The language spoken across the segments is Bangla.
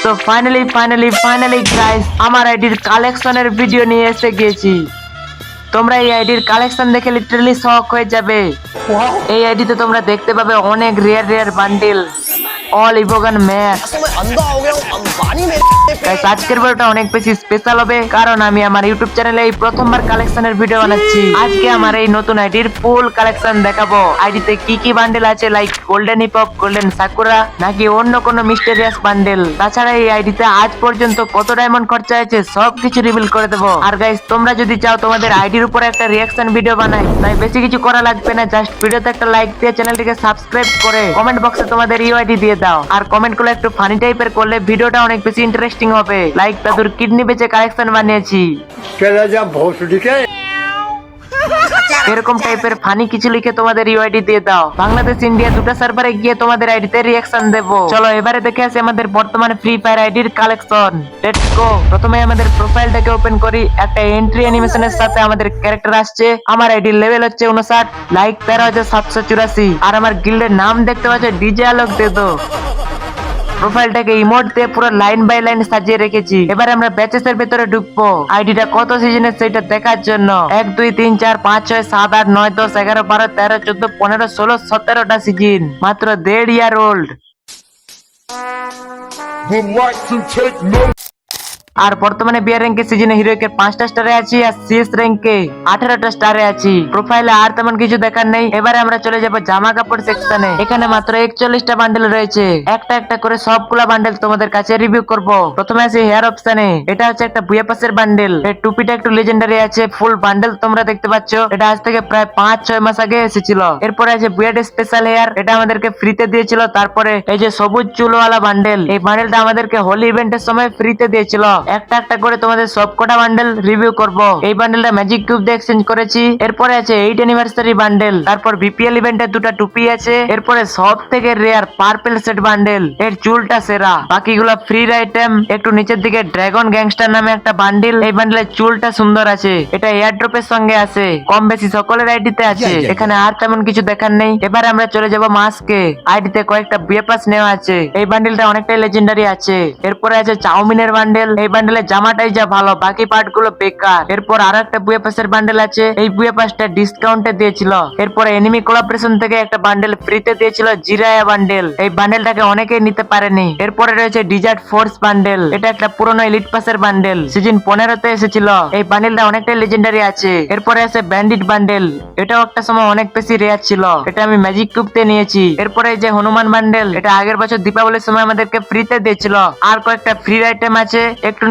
তো ফাইনালি ফাইনালি ফাইনালি গাইস আমার আইডির কালেকশনের ভিডিও নিয়ে এসে গেছি। তোমরা এই আইডির কালেকশন দেখে লিটারালি শক হয়ে যাবে। এই আইডিতে তোমরা দেখতে পাবে অনেক rare rare bundle all evo gun max আজকের ভিডিওটা অনেক বেশি স্পেশাল হবে, কারণ আমি আমার ইউটিউব চ্যানেলে এই প্রথমবার কালেকশনের ভিডিও বানাচ্ছি। আজকে আমার এই নতুন আইডির ফুল কালেকশন দেখাবো। আইডিতে কি কি বান্ডেল আছে like golden hip golden Sakura নাকি অন্য কোনো মিস্টেরিয়াস বান্ডেল তাছাড়া এই আইডিতে আজ পর্যন্ত কত ডায়মন্ড খরচা হয়েছে সব কিছু রিভিল করে দেবো। আর গাইস তোমরা যদি চাও তোমাদের আইডির উপরে একটা রিয়াকশন ভিডিও বানাই, তাই বেশি কিছু করা লাগবে না জাস্ট ভিডিওতে একটা লাইক দিয়ে চ্যানেলটিকে সাবস্ক্রাইব করে কমেন্ট বক্সে তোমাদের ইউআইডি দিয়ে দাও। আর কমেন্টগুলো একটু ফানি টাইপের করলে ভিডিওটা অনেক বেশি ইন্টারেস্টিং হবে। লাইক দাদুর কিডনি বেচে কালেকশন বানিয়েছি। এরকম টাইপের ফানি কিছু লিখে তোমাদের ইউআইডি দিয়ে দাও। বাংলাদেশ ইন্ডিয়া দুটো সার্ভারে গিয়ে তোমাদের আইডিতে রিয়াকশন দেবো। চলো এবারে দেখে আসি আমাদের বর্তমানে ফ্রি ফায়ার আইডির কালেকশন লেটস গো প্রথমে আমাদের প্রোফাইলটাকে ওপেন করি। একটা এন্ট্রি অ্যানিমেশনের সাথে আমাদের ক্যারেক্টার আসছে। আমার আইডির লেভেল হচ্ছে উনষাট লাইক তেরো হাজার সাতশো চুরাশি। আর আমার গিল্ডের নাম দেখতে পাচ্ছ ডিজে আলোক দেদো প্রোফাইলটাকে ইমোট দিয়ে পুরো লাইন বাই লাইন সাজিয়ে রেখেছি। এবার আমরা ব্যাচেস এর ভিতরে ঢুকবো। আইডিটা কত সিজনের সেটা দেখার জন্য। এক, দুই, তিন, চার, পাঁচ, ছয়, সাত, আট, নয়, দশ, এগারো, বারো, তেরো, চোদ্দ, পনেরো, ষোলো, সতেরোটা সিজন মাত্র দেড় year old would like to take note. আর বর্তমানে বিয়ার র্যাঙ্কে সিজনে হিরোইকের পাঁচটা স্টারে আছি আর সিএস র্যাঙ্কে আঠারোটা স্টারে আছি। প্রোফাইলে আর তেমন কিছু দেখার নেই। এবারে আমরা চলে যাব জামা কাপড় সেকশনে এখানে মাত্র একচল্লিশটা বান্ডেল রয়েছে। একটা একটা করে সবগুলা বান্ডেল তোমাদের কাছে রিভিউ করব। প্রথমে আছে হেয়ার অপশনে এটা হচ্ছে একটা বুয়াপাসের বান্ডেল এর টুপিটা একটু লেজেন্ডারি আছে। ফুল বান্ডেল তোমরা দেখতে পাচ্ছ। এটা আজ থেকে প্রায় পাঁচ, ছয় মাস আগে এসেছিল। এরপরে আছে বুয়েড স্পেশাল হেয়ার এটা আমাদেরকে ফ্রিতে দিয়েছিল। তারপরে এই যে সবুজ চুলওয়ালা বান্ডেল এই বান্ডেলটা আমাদেরকে হোলি ইভেন্টের সময় ফ্রিতে দিয়েছিল। একটা একটা করে তোমাদের সবকটা বান্ডেল রিভিউ করব। এই বান্ডেলটা ম্যাজিক কিউব দিয়ে এক্সচেঞ্জ করেছি। এরপরে আছে এইট অ্যানিভার্সারি বান্ডেল তারপর বিপিএল ইভেন্টের দুটো টুপি আছে এরপরে সব থেকে রেয়ার পার্পেল সেট বান্ডেল এর চুলটা সেরা। বাকিগুলো ফ্রি আইটেম একটু নিচের দিকে ড্রাগন গ্যাংস্টার নামে একটা বান্ডিল এই বান্ডেলের চুলটা সুন্দর আছে। এটা এয়ার ড্রপের সঙ্গে আছে কম বেশি সকলের আইডিতে আছে এখানে আর তেমন কিছু দেখার নেই। এবার আমরা চলে যাব মাস্কে আইডিতে কয়েকটা বিয়ে পাস নেওয়া আছে। এই বান্ডেলটা অনেকটাই লেজেন্ডারি আছে। এরপরে আছে চাউমিনের বান্ডেল এই বান্ডেলের জামাটাই যা ভালো, বাকি পার্টগুলো বেকার। এরপর আর একটা বুয়ে পাসের বান্ডেল আছে, এই বুয়ে পাসটা ডিসকাউন্টে দিয়েছিল। এরপরে এনিমি কোলাবরেশন থেকে একটা বান্ডেল ফ্রিতে দিয়েছিল জিরায়া বান্ডেল এই বান্ডেলটাকে অনেকেই নিতে পারেনি। এরপরে রয়েছে ডিজার্ট ফোর্স বান্ডেল এটা একটা পুরনো ইলিট পাসের বান্ডেল সিজন পনেরোতে এসেছিল। এই বান্ডেলটা অনেকটাই লেজেন্ডারি আছে। এরপরে আছে ব্যান্ডিট বান্ডেল এটাও একটা সময় অনেক বেশি রেয়ার ছিল। এটা আমি ম্যাজিক কিউব তে নিয়েছি। এরপরে যে হনুমান বান্ডেল এটা আগের বছর দীপাবলির সময় আমাদেরকে ফ্রিতে দিয়েছিল। আর কয়েকটা ফ্রি আইটেম আছে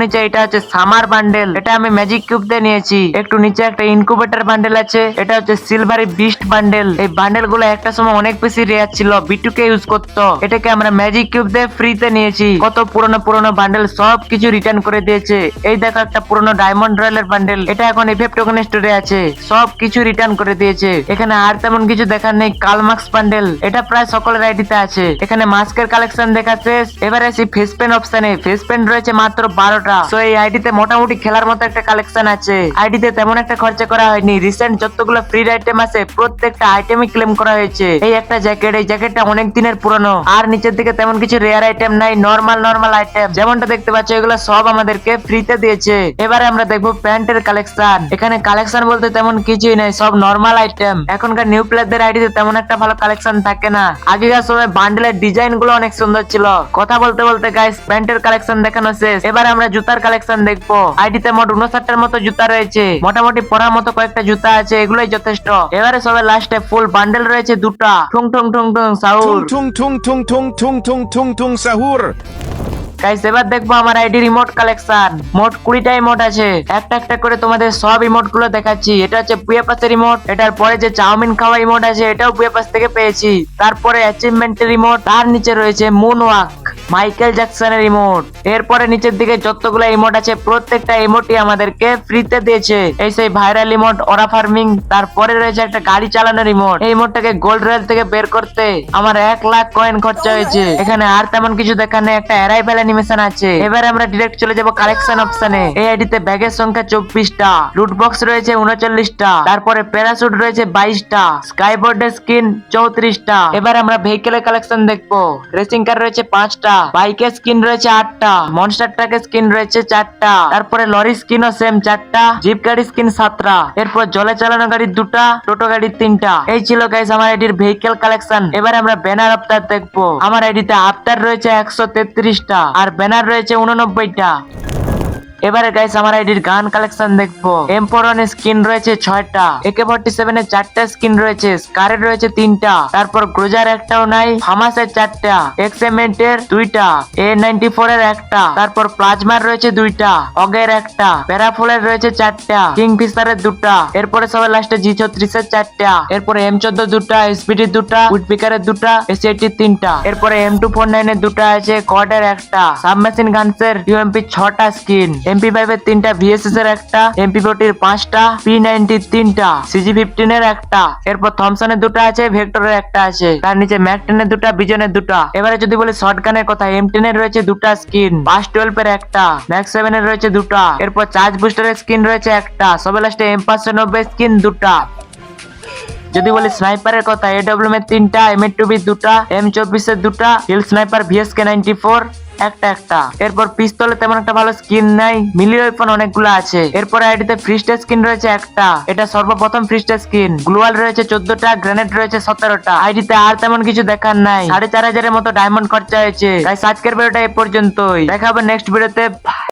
নিচে এটা হচ্ছে সামার বান্ডেল। এটা আমি ম্যাজিক কিউব দিয়ে নিয়েছি। একটু নিচে একটা ইনকুবেটর বান্ডেল আছে। এটা হচ্ছে সিলভারি বিস্ট বান্ডেল। এই বান্ডেলগুলো একটা সময় অনেক বেশি রেয়ার ছিল বিটুকে ইউজ করতো। এটাকে আমরা ম্যাজিক কিউব দিয়ে ফ্রিতে নিয়েছি। কত পুরনো পুরনো বান্ডেল সব কিছু রিটার্ন করে দিয়েছে। এই দেখো একটা পুরনো ডায়মন্ড রয়্যালের বান্ডেল। এটা এখন ইফেক্ট ওখানে স্টোরে আছে। সব কিছু রিটার্ন করে দিয়েছে। এখানে আর তেমন কিছু দেখার নেই। কালমার্কস বান্ডেল। এটা প্রায় সকলের আইডিতে আছে। এখানে মাস্কের কালেকশন দেখা শেষ। এবার আসি ফেস পেন অপশনে ফেস পেন রয়েছে মাত্র বারোটা। তো এই আইডিতে মোটামুটি খেলার মতো একটা কালেকশন আছে। আইডিতে তেমন একটা খরচা করা হয়নি। রিসেন্ট যতগুলো ফ্রি আইটেম আছে, প্রত্যেকটা আইটেমই ক্লেম করা হয়েছে। এই একটা জ্যাকেট এই জ্যাকেটটা অনেক দিনের পুরনো। আর নিচের দিকে তেমন কিছু রেয়ার আইটেম নাই নর্মাল নর্মাল আইটেম যেমনটা দেখতে পাচ্ছ, এগুলো সব আমাদেরকে ফ্রিতে দিয়েছে। এবারে আমরা দেখব প্যান্টের কালেকশন এখানে কালেকশন বলতে তেমন কিছুই নাই, সব নর্মাল আইটেম এখনকার নিউ প্লেয়ারদের আইডিতে তেমন একটা ভালো কালেকশন থাকে না। আগেকার সময় বান্ডেলের ডিজাইনগুলো অনেক সুন্দর ছিল। কথা বলতে বলতে গাইস প্যান্টের কালেকশন দেখানো শেষ। এবার আমরা জুতার কালেকশন দেখব আইডিতে মোট উনষাটটার মতো জুতা রয়েছে মোটামুটি পরার মতো কয়েকটা জুতা আছে এগুলোই যথেষ্ট এবারে সবাই লাস্টে ফুল বান্ডেল রয়েছে দুটা ঠুং ঠুং ঠুং ঠুং সাউর ঠুং ঠুং ঠুং ঠুং ঠুং ঠুং ঠুং ঠুং sahur. গাইস এবার দেখব আমার আইডি রিমোট কালেকশন মোট কুড়িটা ইমোট আছে। একটা একটা করে তোমাদের সব রিমোটগুলো দেখাচ্ছি। এটা হচ্ছে বুয়ে পাসের রিমোট এটার পরে যে চাউমিন খাওয়া ইমোট আছে, এটাও বুয়ে পাস থেকে পেয়েছি। তারপরে অ্যাচিভমেন্টের রিমোট তার নিচে রয়েছে মুন ওয়াক মাইকেল জ্যাকসনের রিমোট এরপরে নিচের দিকে যতগুলো রিমোট আছে, প্রত্যেকটা ইমোটই আমাদেরকে ফ্রিতে দিয়েছে। এই সেই ভাইরাল রিমোট ওরা ফার্মিং তারপরে রয়েছে একটা গাড়ি চালানোর রিমোট এই ইমোটটাকে গোল্ড রয়েল থেকে বের করতে আমার এক লাখ কয়েন খরচা হয়েছে। এখানে আর তেমন কিছু দেখার নেই, একটা অ্যারাইভেল অ্যানিমেশন আছে। এবার আমরা ডিরেক্ট চলে যাব কালেকশন অপশনে এই আইডিতে ব্যাগের সংখ্যা চব্বিশটা লুট বক্স রয়েছে উনচল্লিশটা, তারপরে প্যারাশুট রয়েছে বাইশটা স্কাইবোর্ডের স্কিন চৌত্রিশটা। এবার আমরা ভেহিকেলের কালেকশন দেখব। রেসিং কার রয়েছে পাঁচটা বাইকের স্কিন রয়েছে আটটা মনস্টার ট্রাকের স্কিন রয়েছে চারটা, তারপরে লরি স্কিনও সেম চারটা জিপ গাড়ির স্কিন সাতটা। এরপর জলে চালানো গাড়ির দুটা, টোটো গাড়ির তিনটা। এই ছিল গাইস আমার আইডির ভেহিকেল কালেকশন এবার আমরা ব্যানার আফতার দেখব। আমার আইডিতে আফতার রয়েছে একশো তেত্রিশটা। আর ব্যানার রয়েছে উননব্বইটা। এবারে গাইস আমার আইডির গান কালেকশন দেখব। এম ফোরনের স্কিন রয়েছে ছয়টা একে ফর্টি সেভেন এর চারটা স্কিন রয়েছে স্কারের রয়েছে তিনটা, তারপর গ্রোজার একটাও নাই হামাসের চারটা এক্সএমএন্ট এর দুইটা এ নাইনটি ফোর এর একটা, তারপর প্লাজমার রয়েছে দুইটা অগের একটা প্যারাফুলের রয়েছে চারটা কিং ফিসারের দুটা, এরপরে সবাই লাস্টে জি ছত্রিশের চারটা, এরপরে এম চোদ্দ দুটা এসপিডি দুটা উডপিকারের দুটা এসি তিনটা, এরপরে এম টু ফোর নাইন এর দুটা আছে কডের একটা সাবমেশিন গানসের ইউএমপি ছটা স্কিন এমপি ফাইভ এর তিনটা ভিএসএস এর একটা এমপি ফোর্টির পাঁচটা পি নাইনটির তিনটা সিজি ফিফটিন এর একটা, এরপর থমসনের দুটো আছে ভেক্টরের একটা আছে, তার নিচে ম্যাক টেনের দুটা বিজনের দুটা। এবারে যদি বলি শর্ট গানের কথা এম টেন এর রয়েছে দুটা স্কিন পাঁচ টুয়েলভ এর একটা ম্যাক্স সেভেন এর রয়েছে দুটা, এরপর চার্জ বুস্টারের স্কিন রয়েছে একটা, সবে লাস্টে এম পাঁচশো নব্বই স্কিন দুটা। যদি বলি স্নাইপারের কথা এডব্লিউএম এর তিনটা এম এর টুবি দুটা এম চব্বিশের দুটা hill sniper VSK ninety four একটা একটা। এরপর পিস্তলে তেমন একটা ভালো স্কিন নাই মিলি ওয়েপন অনেকগুলো আছে। এরপর আইডিতে ফ্রিস্টের স্কিন রয়েছে একটা। এটা সর্বপ্রথম ফ্রিস্টের স্কিন গ্লোয়াল রয়েছে চোদ্দটা গ্রেনেড রয়েছে সতেরোটা। আইডিতে আর তেমন কিছু দেখার নাই। সাড়ে চার হাজারের মতো ডায়মন্ড খরচা হয়েছে। তাই সাজকের ভিডিওটা এ পর্যন্তই। দেখা হবে নেক্সট ভিডিওতে